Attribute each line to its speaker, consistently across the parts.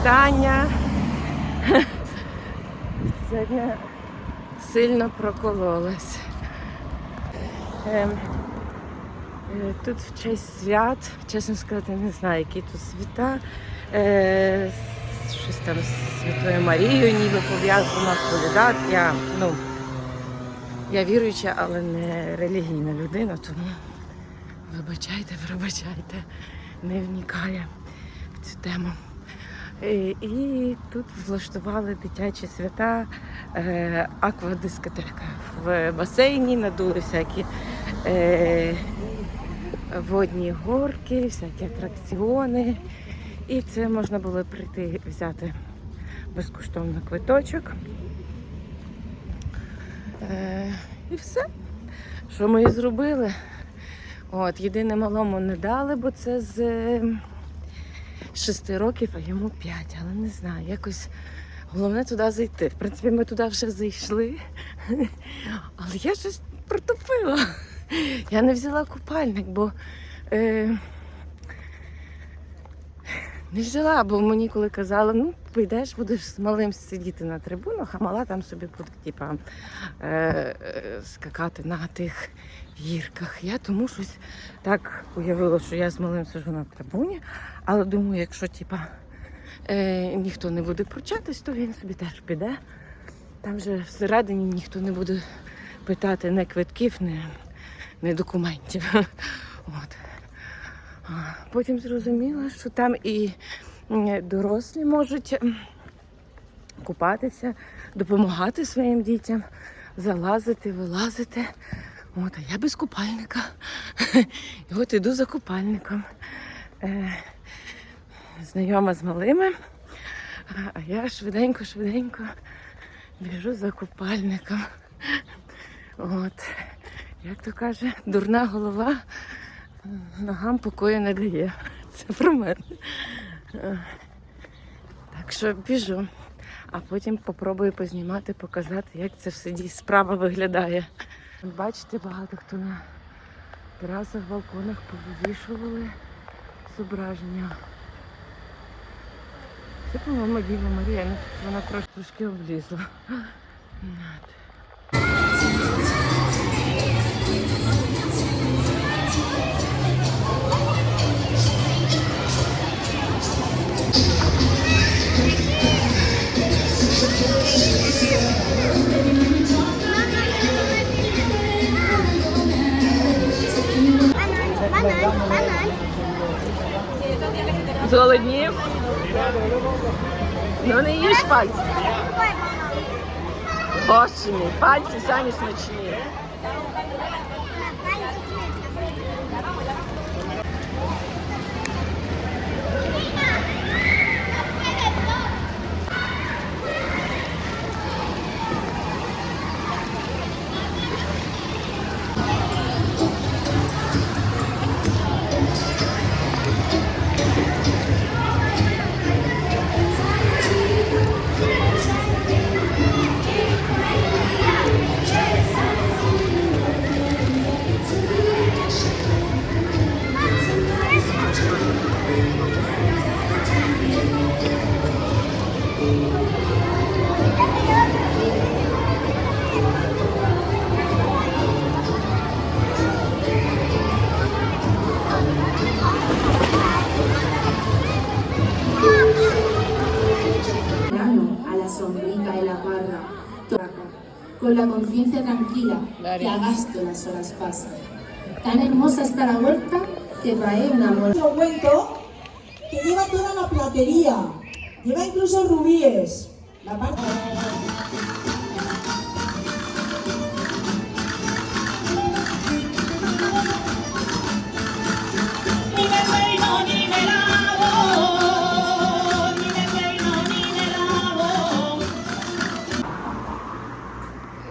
Speaker 1: Вітання. Сьогодні сильно прокололась. Ем, е, Тут в честь свят, чесно сказати, не знаю, які тут свята. Е, Щось там з Святою Марією ніби пов'язано, солідат. Я, ну, я віруюча, але не релігійна людина, тому вибачайте, пробачайте, не вникає в цю тему. Е, І тут влаштували дитячі свята е, аквадискотека. В басейні надули всякі е, водні горки, всякі атракціони. І це можна було прийти взяти безкоштовно квиточок. І все. Що ми і зробили? От, єдине малому не дали, бо це з 6 років, а йому 5. Але не знаю, якось головне туди зайти. В принципі, ми туди вже зайшли. Але я щось протопила. Я не взяла купальник, бо е, не взяла, бо мені коли казали, ну, підеш, будеш з малим сидіти на трибунах, а мала там собі буде, типа, е, е, скакати на тих гірках. Я тому щось так уявила, що я з малим сижу на трибуні, але думаю, якщо типа, е, ніхто не буде пручатись, то він собі теж піде. Там же всередині ніхто не буде питати не квитків, не, не документів. От. Потім зрозуміла, що там і дорослі можуть купатися, допомагати своїм дітям, залазити, вилазити. От, а я без купальника. І от іду за купальником. Е, знайома з малими, а я швиденько-швиденько біжу за купальником. От. Як то каже, дурна голова ногам покою не дає. Це про мене. Е, Так що біжу. А потім попробую познімати, показати, як це все дій- справа виглядає. Бачите, багато хто на терасах, балконах повивішували зображення. Це, по-моєму, Діва Марія, ну вона трошки, трошки облізла. От. Зголоднів? Ну не їж пальці. Боже мій, пальці самі смачні.
Speaker 2: Verano a la sombrita de la parra, con la conciencia tranquila que a gasto las horas pasan. Tan hermosa está la huerta que trae un amor.
Speaker 3: Un cuento que lleva toda la platería, lleva incluso rubíes. La parte...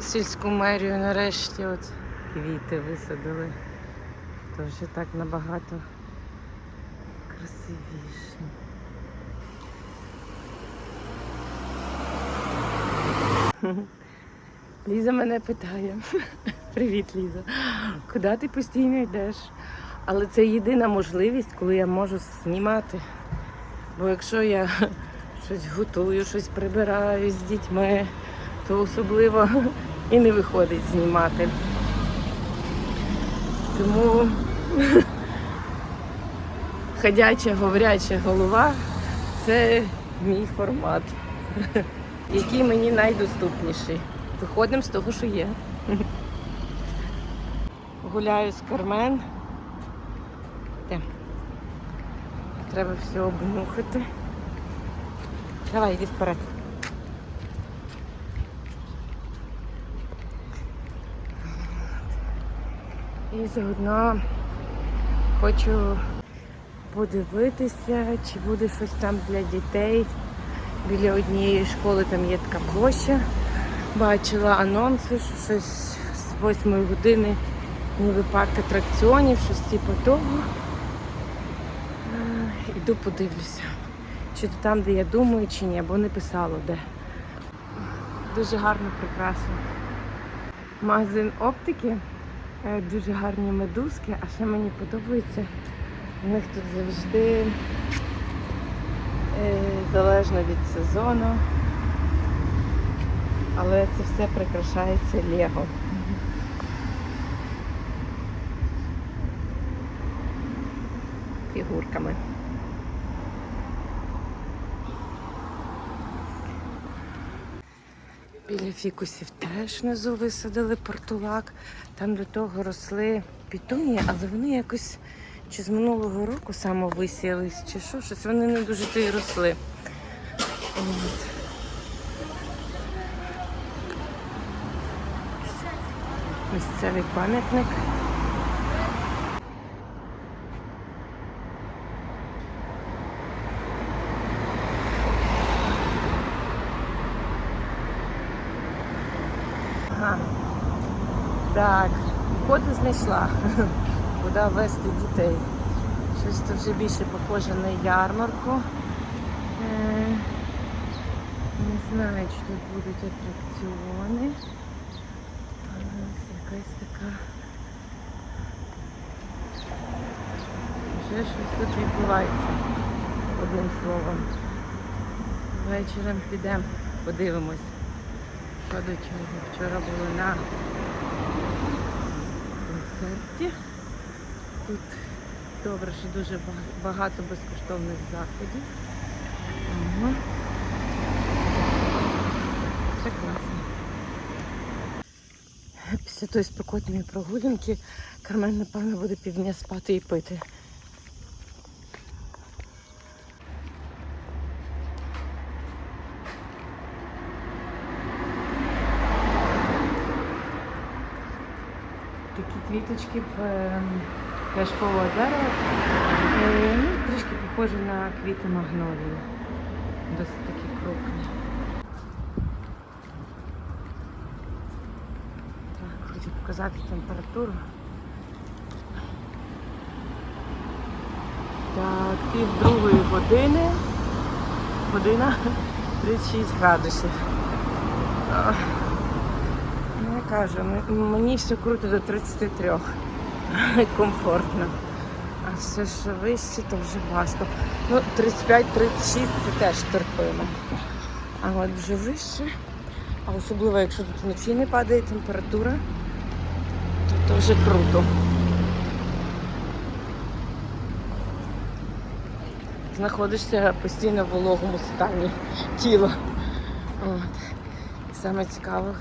Speaker 1: Сільську мерію нарешті от квіти висадили. То вже так набагато красивіше. Ліза мене питає. Привіт, Ліза. Куди ти постійно йдеш? Але це єдина можливість, коли я можу знімати. Бо якщо я щось готую, щось прибираю з дітьми, то особливо і не виходить знімати. Тому ходяча, говоряча голова це мій формат, який мені найдоступніший. Виходимо з того, що є. Гуляю з Кармен. Треба все обнюхати. Давай, йди вперед. І заодно хочу подивитися, чи буде щось там для дітей. Біля однієї школи там є така площа. Бачила анонси, що щось з 8 години ніби парк атракціонів, щось типу того. Е, Іду подивлюся. Чи то там, де я думаю, чи ні, бо не писало де. Дуже гарно, прекрасно. Магазин оптики, дуже гарні медузки, а ще мені подобається. У них тут завжди е, залежно від сезону. Але це все прикрашається Лего. Фігурками. Біля фікусів теж внизу висадили портулак. Там до того росли пітунії, але вони якось чи з минулого року самовисіялись, чи що, щось вони не дуже то й росли. От. Місцевий пам'ятник. Ага. Так, коди знайшла. Куди вести дітей. Щось тут вже більше похоже на ярмарку. Е, Не знаю, чи тут будуть атракціони. Але якась така. Вже щось тут відбувається, одним словом. Вечором підемо, подивимось. Що до чого? Вчора були на концерті. Тут добре, що дуже багато безкоштовних заходів. Ага. Це класно. Після тої спекотної прогулянки Кармен, напевно, буде півдня спати і пити. Такі квіточки в е, пляшкового дерева. Е, Ну, трішки похожі на квіти магнолії. Досить такі крупні. Так, хочу показати температуру. Так, пів другої години. Година 36 градусів. М- мені все круто до 33. Комфортно. А все, що вище, то вже важко. Ну, 35-36 це теж терпимо. А от вже вище, а особливо, якщо тут вночі не падає температура, то, то вже круто. Знаходишся постійно в вологому стані тіла. От. Саме цікаве,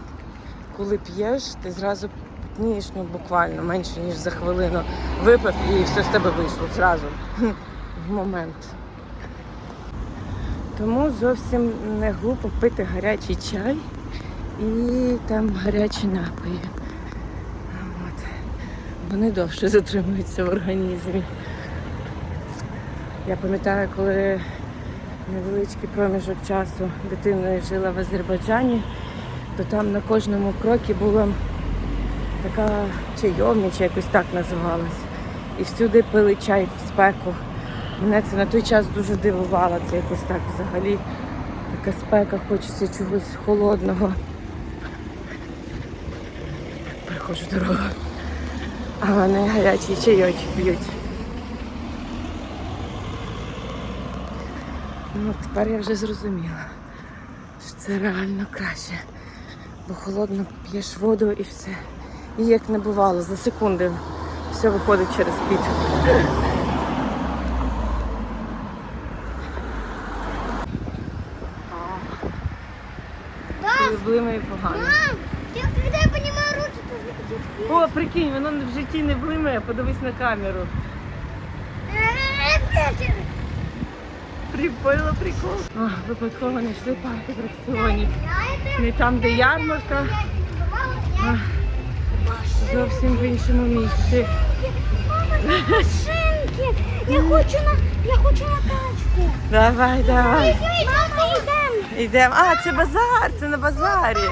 Speaker 1: коли п'єш, ти зразу пітнієш, ну буквально менше, ніж за хвилину. Випив і все з тебе вийшло зразу. В момент. Тому зовсім не глупо пити гарячий чай і там гарячі напої. От. Вони довше затримуються в організмі. Я пам'ятаю, коли невеличкий проміжок часу дитиною жила в Азербайджані, то там на кожному крокі була така чайовня, чи якось так називалась. І всюди пили чай в спеку. Мене це на той час дуже дивувало. Це якось так взагалі така спека, хочеться чогось холодного. Приходжу дорогу. А вони гарячий чайочок п'ють. Ну, тепер я вже зрозуміла, що це реально краще. Бо холодно п'єш воду і все. І як не бувало, за секунди все виходить через піт. І поганий.
Speaker 4: Мам, я когда я руки, то
Speaker 1: О, прикинь, воно в житті не блимає, подивись на камеру. Прикольно, прикол. О, випадково знайшли парк атракціонів. Не там, де ярмарка, зовсім в іншому місці.
Speaker 4: машинки. Я хочу на, я хочу на тачку.
Speaker 1: Давай, давай.
Speaker 4: Мама, идем.
Speaker 1: Йдемо. А, це базар, це на базарі.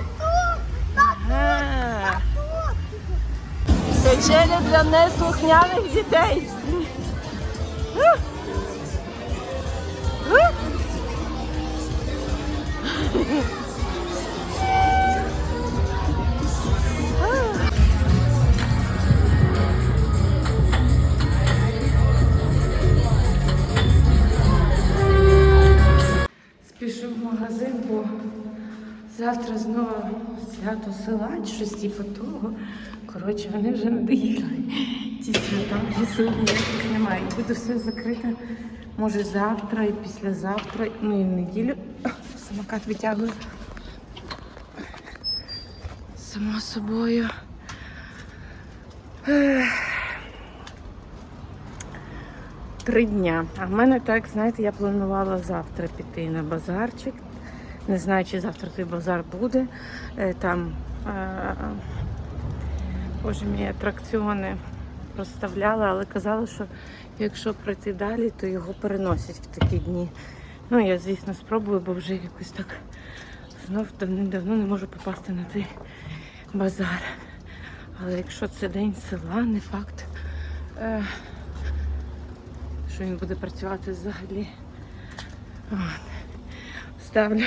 Speaker 1: Ага. Вечеря для неслухняних дітей. Завтра знову свято села, щось типу того. Коротше, вони вже надоїли. Ті свята вже сьогодні немає. Буде все закрите. Може завтра і післязавтра, ну і в неділю. Самокат витягую. Само собою. Три дня. А в мене так, знаєте, я планувала завтра піти на базарчик. Не знаю, чи завтра той базар буде. Е, Там е, боже мій, атракціони розставляли, але казали, що якщо пройти далі, то його переносять в такі дні. Ну, я, звісно, спробую, бо вже якось так знов давним-давно не можу попасти на той базар. Але якщо це день села, не факт. Е, що він буде працювати взагалі. Ставлю.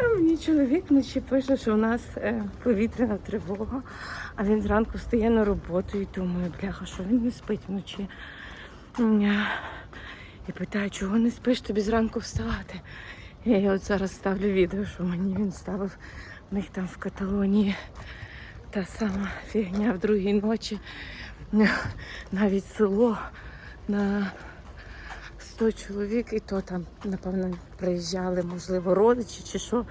Speaker 1: Мені чоловік вночі пише, що у нас е, повітряна тривога, а він зранку стає на роботу і думає, бляха, що він не спить вночі. І питає, чого не спиш, тобі зранку вставати. Я от зараз ставлю відео, що мені він ставив в них там в Каталонії та сама фігня в другій ночі. Навіть село на 100 чоловік, і то там, напевно, приїжджали, можливо, родичі чи що.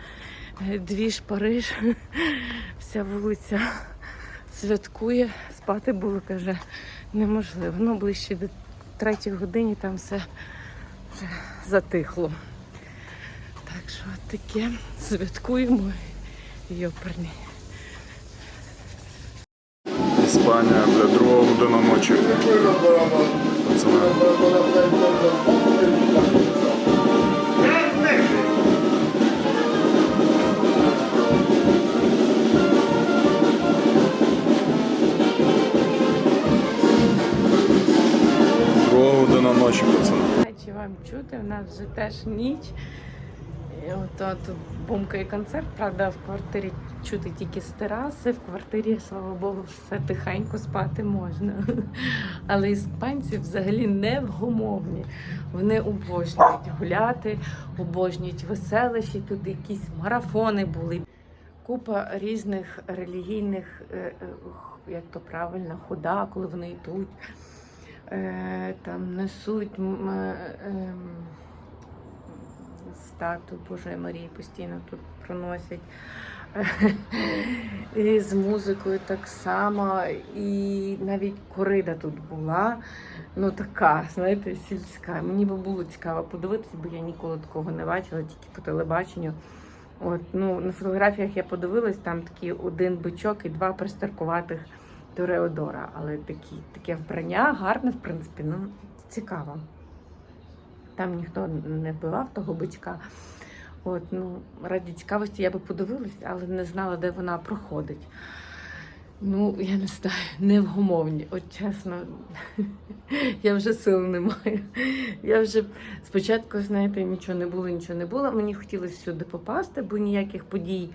Speaker 1: Е, Двіж Париж, вся вулиця святкує. Спати було, каже, неможливо. Ну, ближче до третій годині там все вже затихло. Так що таке святкуємо йоперні.
Speaker 5: Іспанія для другого година ночі. Пацани. Друга ночі, пацани.
Speaker 1: Чи вам чути? У нас вже теж ніч. І ото тут бумкає концерт, правда, в квартирі чути тільки з тераси, в квартирі, слава Богу, все тихенько спати можна. Але іспанці взагалі невгомовні. Вони обожнюють гуляти, обожнюють веселищі, тут якісь марафони були. Купа різних релігійних, е, е, як то правильно, хода, коли вони йдуть е, там несуть ем, стату Божої Марії постійно тут проносять. І з музикою так само. І навіть корида тут була. Ну така, знаєте, сільська. Мені би було цікаво подивитися, бо я ніколи такого не бачила, тільки по телебаченню. От, ну, на фотографіях я подивилась, там такий один бичок і два пристаркуватих Тореодора. Але такі, таке вбрання гарне, в принципі, ну, цікаво. Там ніхто не вбивав того бичка. От, ну, раді цікавості я би подивилась, але не знала, де вона проходить. Ну, я не знаю, невгомовні. От чесно, я вже сил не маю. Я вже спочатку, знаєте, нічого не було, нічого не було. Мені хотілося сюди попасти, бо ніяких подій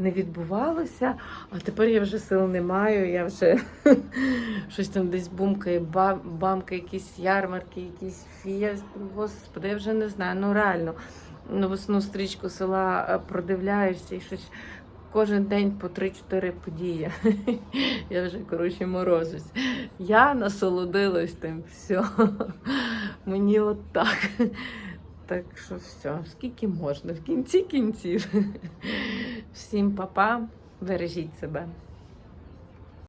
Speaker 1: не відбувалося. А тепер я вже сил не маю. Я вже щось там десь бумкає, ба- бамкає, якісь ярмарки, якісь фія. Господи, я вже не знаю. Ну реально, новосну стрічку села е, продивляєшся і щось. Кожен день по 3-4 події. Я вже, коротше, морозусь. Я насолодилась тим все. Мені от так. Так що все, скільки можна, в кінці кінців. Всім па-па, бережіть себе.